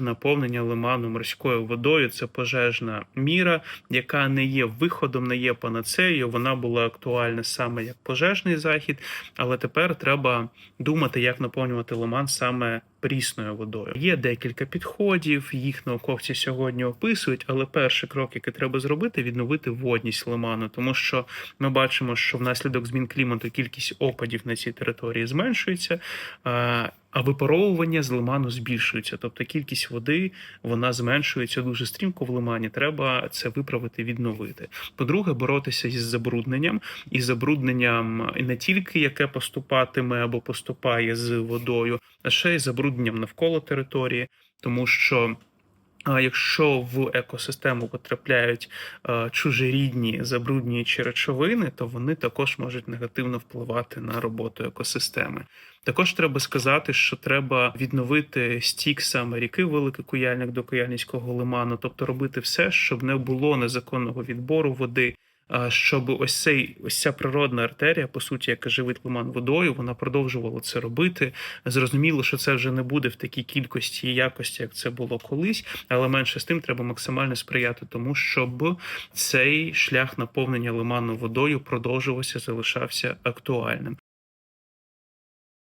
Наповнення лиману морською водою це пожежна міра, яка не є виходом, не є панацеєю. Вона була актуальна саме як пожежний захід, але тепер треба думати, як наповнювати лиман саме прісною водою. Є декілька підходів, їх науковці сьогодні описують, але перший крок, який треба зробити, відновити водність лиману, тому що ми бачимо, що внаслідок змін клімату кількість опадів на цій території зменшується. а, випаровування з лиману збільшується, тобто кількість води вона зменшується дуже стрімко в лимані. Треба це виправити, відновити. По-друге, боротися із забрудненням і забрудненням не тільки яке поступатиме або поступає з водою, а ще й забрудненням навколо території, тому що. Якщо в екосистему потрапляють чужорідні забруднюючі речовини, то вони також можуть негативно впливати на роботу екосистеми. Також треба сказати, що треба відновити стік саме ріки Великий Куяльник до Куяльницького лиману, тобто робити все, щоб не було незаконного відбору води. Щоб ось цей ось ця природна артерія, по суті, яка живить лиман водою, вона продовжувала це робити. Зрозуміло, що це вже не буде в такій кількості і якості, як це було колись, але менше з тим треба максимально сприяти тому, щоб цей шлях наповнення лиману водою продовжувався, залишався актуальним.